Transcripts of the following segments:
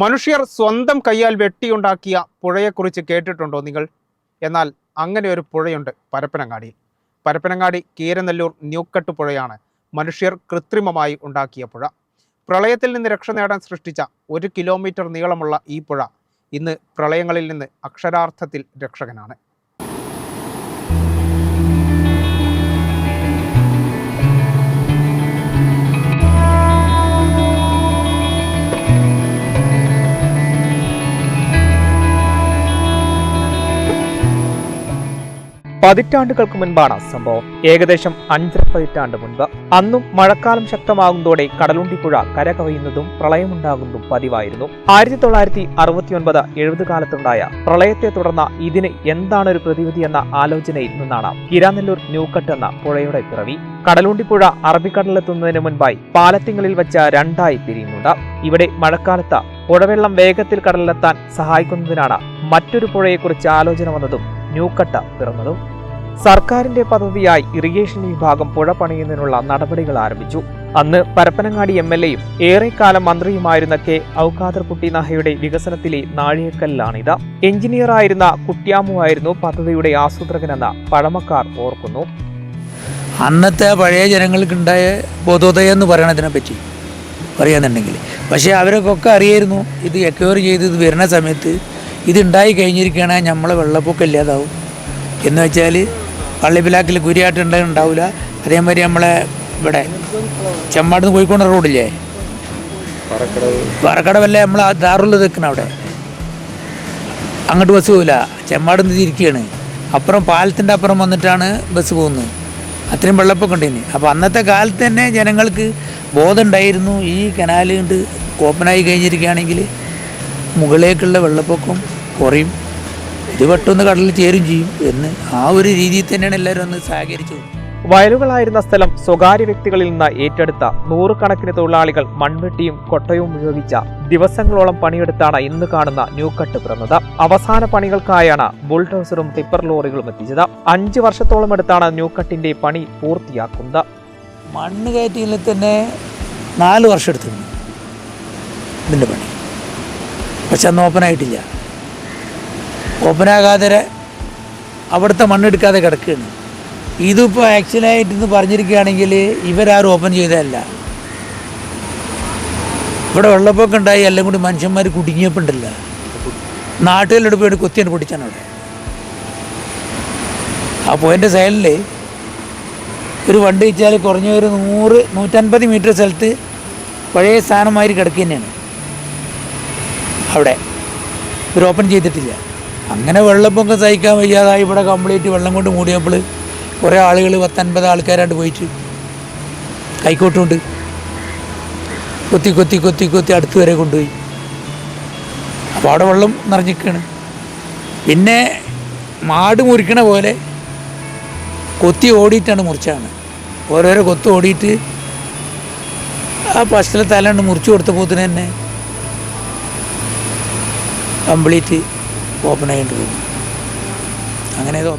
മനുഷ്യർ സ്വന്തം കൈയാൽ വെട്ടിയുണ്ടാക്കിയ പുഴയെക്കുറിച്ച് കേട്ടിട്ടുണ്ടോ നിങ്ങൾ? എന്നാൽ അങ്ങനെ ഒരു പുഴയുണ്ട് പരപ്പനങ്ങാടിയിൽ പരപ്പനങ്ങാടി കീരനെല്ലൂർ ന്യൂക്കട്ട് പുഴയാണ്. മനുഷ്യർ കൃത്രിമമായി ഉണ്ടാക്കിയ പുഴ. പ്രളയത്തിൽ നിന്ന് രക്ഷ നേടാൻ സൃഷ്ടിച്ച ഒരു കിലോമീറ്റർ നീളമുള്ള ഈ പുഴ ഇന്ന് പ്രളയങ്ങളിൽ നിന്ന് അക്ഷരാർത്ഥത്തിൽ രക്ഷകനാണ്. പതിറ്റാണ്ടുകൾക്ക് മുൻപാണ് സംഭവം. ഏകദേശം അഞ്ചര പതിറ്റാണ്ട് മുൻപ്. അന്നും മഴക്കാലം ശക്തമാകുന്നതോടെ കടലുണ്ടിപ്പുഴ കരകവയുന്നതും പ്രളയമുണ്ടാകുന്നതും പതിവായിരുന്നു. ആയിരത്തി തൊള്ളായിരത്തി അറുപത്തിയൊൻപത് എഴുപത് കാലത്തുണ്ടായ പ്രളയത്തെ തുടർന്ന് ഇതിന് എന്താണ് ഒരു പ്രതിവിധി എന്ന ആലോചനയിൽ നിന്നാണ് കിരാനെല്ലൂർ ന്യൂക്കട്ട് എന്ന പുഴയുടെ പിറവി. കടലുണ്ടിപ്പുഴ അറബിക്കടലിലെത്തുന്നതിന് മുൻപായി പാലത്തിങ്ങളിൽ വെച്ച് രണ്ടായി പിരിയുന്നുണ്ട്. ഇവിടെ മഴക്കാലത്ത് പുഴവെള്ളം വേഗത്തിൽ കടലിലെത്താൻ സഹായിക്കുന്നതിനാണ് മറ്റൊരു പുഴയെക്കുറിച്ച് ആലോചന വന്നതും ന്യൂക്കട്ട് പിറന്നതും. സർക്കാരിന്റെ പദ്ധതിയായി ഇറിഗേഷൻ വിഭാഗം പുഴ പണിയുന്നതിനുള്ള നടപടികൾ ആരംഭിച്ചു. അന്ന് പരപ്പനങ്ങാടി എം എൽ എയും ഏറെക്കാലം മന്ത്രിയുമായിരുന്ന കെ. ഔഖാദർ കുട്ടി നഹയുടെ വികസനത്തിലെ നാഴികക്കല്ലാണിത്. എഞ്ചിനീയറായിരുന്ന കുട്ടിയാമുവായിരുന്നു പദ്ധതിയുടെ ആസൂത്രകനെന്ന് പഴമക്കാർ ഓർക്കുന്നു. അന്നത്തെ പഴയ ജനങ്ങൾക്കുണ്ടായ ബോധോദയം എന്ന് പറയണതിനെ പറ്റി പറയാന്നുണ്ടെങ്കിൽ. പക്ഷേ അവരൊക്കെ അറിയായിരുന്നു ഇത് എക്വയർ ചെയ്ത് ഇത് വരുന്ന സമയത്ത് ഇത് ഉണ്ടായി കഴിഞ്ഞിരിക്കുകയാണെങ്കിൽ നമ്മളെ വെള്ളപ്പൊക്കം ഇല്ലാതാവും. എന്ന് വെച്ചാൽ പള്ളിപ്പിലാക്കിൽ കുരിയാട്ട് ഉണ്ടായി ഉണ്ടാവില്ല അതേമാതിരി നമ്മളെ ഇവിടെ ചെമ്മാട് നിന്ന് കോഴിക്കോട് റോഡില്ലേ? പറക്കടവല്ലേ നമ്മൾ ദാറുള്ള നിൽക്കണം അവിടെ. അങ്ങോട്ട് ബസ് പോകില്ല ചെമ്മാട് നിന്ന് തിരിക്കുകയാണ് അപ്പുറം പാലത്തിന്റെ അപ്പുറം വന്നിട്ടാണ് ബസ് പോകുന്നത്. അത്രയും വെള്ളപ്പൊക്കം ഉണ്ടേന് അപ്പോൾ അന്നത്തെ കാലത്ത് തന്നെ ജനങ്ങൾക്ക് ബോധമുണ്ടായിരുന്നു ഈ കനാൽ കൊണ്ട് ഓപ്പണായി കഴിഞ്ഞിരിക്കുകയാണെങ്കിൽ മുകളിലേക്കുള്ള വെള്ളപ്പൊക്കം കുറയും. ഇത് പെട്ടെന്ന് കടലിൽ ചേരും ചെയ്യും എന്ന് ആ ഒരു രീതിയിൽ തന്നെയാണ് എല്ലാവരും ഒന്ന് സഹകരിച്ചത് വയലുകളായിരുന്ന സ്ഥലം സ്വകാര്യ വ്യക്തികളിൽ നിന്ന് ഏറ്റെടുത്ത നൂറുകണക്കിന് തൊഴിലാളികൾ മൺവെട്ടിയും കൊട്ടയും ഉപയോഗിച്ച ദിവസങ്ങളോളം പണിയെടുത്താണ് ഇന്ന് കാണുന്ന ന്യൂക്കട്ട് പിറന്നത്. അവസാന പണികൾക്കായാണ് ബുൾഡോസറും ടിപ്പർ ലോറികളും എത്തിച്ചത്. അഞ്ച് വർഷത്തോളം എടുത്താണ് ന്യൂക്കട്ടിന്റെ പണി പൂർത്തിയാക്കുന്നത്. മണ്ണ് കയറ്റിയിൽ തന്നെ നാല് വർഷം എടുത്തിരുന്നു ഇതിന്റെ പണി. പക്ഷെ അന്ന് ഓപ്പണായിട്ടില്ല ഓപ്പണാകാതെ അവിടുത്തെ മണ്ണെടുക്കാതെ കിടക്കുകയാണ്. ഇതിപ്പോൾ ആക്ച്വലായിട്ട് ഇന്ന് പറഞ്ഞിരിക്കുകയാണെങ്കിൽ ഇവരാരും ഓപ്പൺ ചെയ്തതല്ല. ഇവിടെ വെള്ളപ്പൊക്കം ഉണ്ടായി എല്ലാം കൂടി മനുഷ്യന്മാർ കുടുങ്ങിയപ്പോണ്ടല്ല. നാട്ടുകാരുടെ പോയിട്ട് കൊത്തിയാണ് പൊടിച്ചാണ് അവിടെ. ആ പോയിന്റെ സൈഡിൽ ഒരു വണ്ടി വെച്ചാൽ കുറഞ്ഞ ഒരു നൂറ് നൂറ്റൻപത് മീറ്റർ സ്ഥലത്ത് പഴയ സ്ഥാനമായി കിടക്കുക തന്നെയാണ് അവിടെ. ഇവർ ഓപ്പൺ ചെയ്തിട്ടില്ല. അങ്ങനെ വെള്ളപ്പൊക്കം സഹിക്കാൻ വയ്യാതായി ഇവിടെ കംപ്ലീറ്റ് വെള്ളം കൊണ്ട് മൂടിയപ്പോൾ കുറേ ആളുകൾ പത്തൻപത് ആൾക്കാരായിട്ട് പോയിട്ട് കൈക്കോട്ടുണ്ട്. കൊത്തി കൊത്തി കൊത്തി കൊത്തി അടുത്ത് വരെ കൊണ്ടുപോയി. അപ്പോൾ അവിടെ വെള്ളം നിറഞ്ഞിരിക്കുകയാണ്. പിന്നെ മാട് മുറിക്കണ പോലെ കൊത്തി ഓടിയിട്ടാണ് മുറിച്ചാണ് ഓരോരോ കൊത്ത് ഓടിയിട്ട് ആ പശുവിലെ തലണ്ട് മുറിച്ചു കൊടുത്തപ്പോൾ തന്നെ കംപ്ലീറ്റ് ഓപ്പൺ അങ്ങനെ ഇത്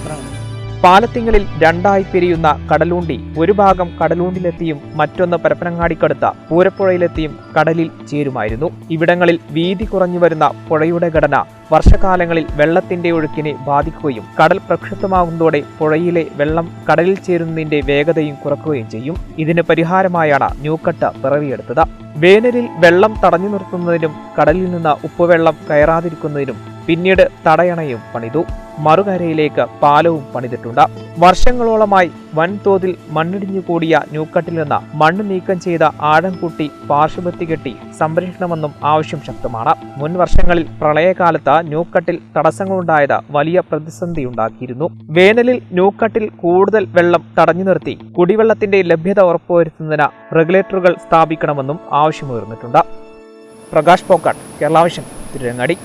പാലത്തിങ്ങളിൽ രണ്ടായി പിരിയുന്ന കടലൂണ്ടി ഒരു ഭാഗം കടലൂണ്ടിലെത്തിയും മറ്റൊന്ന് പരപ്പനങ്ങാടിക്കടുത്ത പൂരപ്പുഴയിലെത്തിയും കടലിൽ ചേരുമായിരുന്നു. ഇവിടങ്ങളിൽ വീതി കുറഞ്ഞു വരുന്ന പുഴയുടെ ഘടന വർഷകാലങ്ങളിൽ വെള്ളത്തിന്റെ ഒഴുക്കിനെ ബാധിക്കുകയും കടൽ പ്രക്ഷുബ്ധമാകുന്നതോടെ പുഴയിലെ വെള്ളം കടലിൽ ചേരുന്നതിന്റെ വേഗതയും കുറക്കുകയും ചെയ്യും. ഇതിന് പരിഹാരമായാണ് ന്യൂക്കട്ട് പിറവിയെടുത്തത്. വേനലിൽ വെള്ളം തടഞ്ഞു നിർത്തുന്നതിനും കടലിൽ നിന്ന് ഉപ്പുവെള്ളം കയറാതിരിക്കുന്നതിനും പിന്നീട് തടയണയും പണിതു. മറുകരയിലേക്ക് പാലവും പണിതിട്ടുണ്ട്. വർഷങ്ങളോളമായി വൻതോതിൽ മണ്ണിടിഞ്ഞു കൂടിയ ന്യൂക്കട്ടിൽ നിന്ന് മണ്ണ് നീക്കം ചെയ്ത ആഴം കൂട്ടി പാർശ്വബത്തി കെട്ടി സംരക്ഷണമെന്നും ആവശ്യം ശക്തമാണ്. മുൻ വർഷങ്ങളിൽ പ്രളയകാലത്ത് ന്യൂക്കട്ടിൽ തടസ്സങ്ങളുണ്ടായത് വലിയ പ്രതിസന്ധി ഉണ്ടാക്കിയിരുന്നു. വേനലിൽ ന്യൂക്കട്ടിൽ കൂടുതൽ വെള്ളം തടഞ്ഞു നിർത്തി കുടിവെള്ളത്തിന്റെ ലഭ്യത ഉറപ്പുവരുത്തുന്നതിന് റെഗുലേറ്ററുകൾ സ്ഥാപിക്കണമെന്നും ആവശ്യമുയർന്നിട്ടുണ്ട്. പ്രകാശ് പോക്കാട്ട് കേരളാവിഷൻ തിരുരങ്ങാടി.